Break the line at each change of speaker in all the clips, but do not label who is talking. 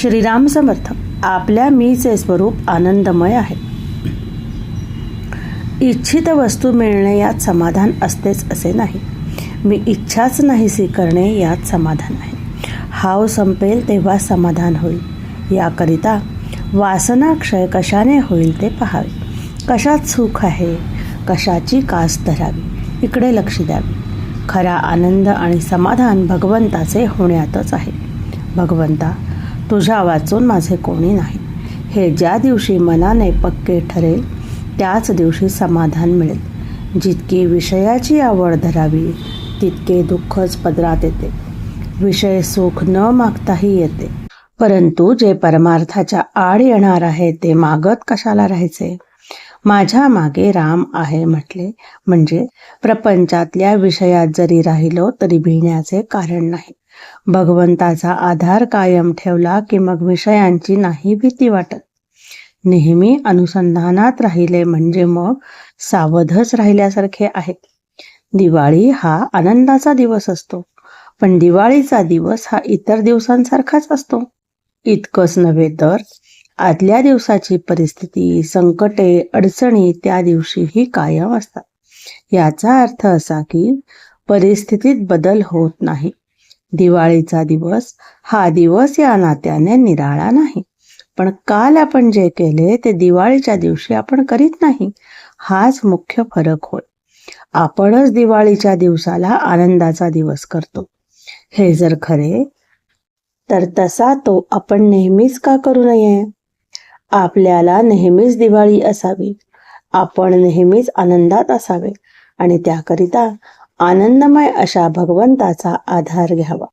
श्रीराम समर्थ आपल्या मीचे स्वरूप आनंदमय आहे. इच्छित वस्तू मिळणे यात समाधान असतेच असे नाही. मी इच्छाच नाहीसी करणे यात समाधान आहे. हाव संपेल तेव्हा समाधान होईल. याकरिता वासना क्षय कशाने होईल ते पहावे. कशात सुख आहे कशाची कास धरावी इकडे लक्ष द्यावे. खरा आनंद आणि समाधान भगवंताचे होण्यातच आहे. भगवंता तुझ्या वाचून माझे कोणी नाही. हे ज्या दिवशी मनाने पक्के ठरेल त्याच दिवशी समाधान मिळेल. जितकी विषयाची आवड धरावी तितके दुःखच पदरात येते. विषय सुख न मागताही येते. परंतु जे परमार्थाच्या आड येणार आहे ते मागत कशाला राहायचे? माझ्या मागे राम आहे म्हटले. म्हणजे प्रपंचातल्या विषयात जरी राहिलो तरी भिण्याचे कारण नाही. भगवंताचा आधार कायम ठेवला की मग विषयांची नाही भीती वाटत. नेहमी अनुसंधानात राहिले म्हणजे मग सावधच राहिल्यासारखे आहे. दिवाळी हा आनंदाचा दिवस असतो पण दिवाळीचा दिवस हा इतर दिवसांसारखाच असतो. इतकंच नव्हे तर आदल्या दिवसाची परिस्थिती संकटे अडचणी त्या दिवशीही कायम असतात. याचा अर्थ असा की परिस्थितीत बदल होत नाही. दिवाळीचा दिवस हा दिवस या नात्याने निराळा नाही. पण काल आपण जे केले ते दिवाळीच्या दिवशी आपण करीत नाही. हाच मुख्य फरक होय. आपणच दिवाळीच्या दिवसाला आनंदाचा दिवस करतो. हे जर खरे तर तसा तो आपण नेहमीच का करू नये? आपल्याला नेहमीच दिवाळी असावी. आपण नेहमीच आनंदात असावे. आणि त्याकरिता आनंदमय अशा भगवंताचा आधार घ्यावा.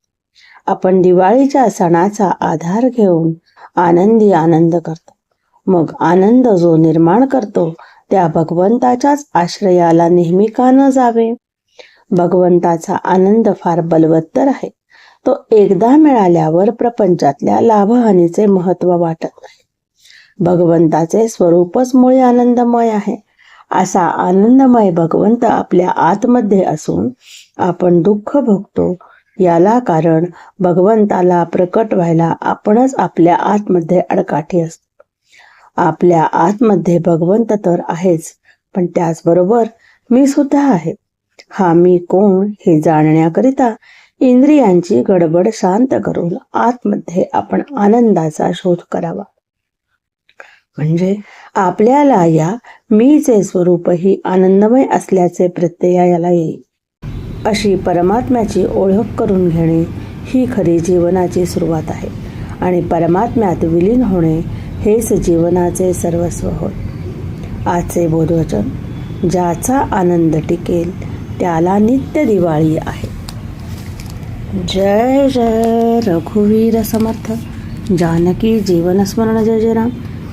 आपण दिवाळीच्या सणाचा आधार घेऊन आनंदी आनंद करतो. मग आनंद जो निर्माण करतो त्या भगवंताच्याच आश्रयाला नेहमी का न जावे? भगवंताचा आनंद फार बलवत्तर आहे. तो एकदा मिळाल्यावर प्रपंचातल्या लाभहानीचे महत्त्व वाटत नाही. भगवंताचे स्वरूपच मुळे आनंदमय आहे. असा आनंदमय भगवंत आपल्या आतमध्ये असून आपण दुःख भोगतो. याला कारण भगवंताला प्रकट व्हायला आपणच आपल्या आतमध्ये अडकाठी असतो. आपल्या आतमध्ये भगवंत तर आहेच पण त्याचबरोबर मी सुद्धा आहे. हा मी कोण हे जाणण्याकरिता इंद्रियांची गडबड शांत करून आतमध्ये आपण आनंदाचा शोध करावा. म्हणजे आपल्याला या मीचे स्वरूपही आनंदमय असल्याचे प्रत्ययाला येईल. अशी परमात्म्याची ओळख करून घेणे ही खरी जीवनाची सुरुवात आहे आणि परमात्म्यात विलीन होणे हेच जीवनाचे सर्वस्व होय. आजचे बोधवचन ज्याचा आनंद टिकेल त्याला नित्य दिवाळी आहे. जय जय रघुवीर समर्थ. जानकी जीवनस्मरण जय जय राम.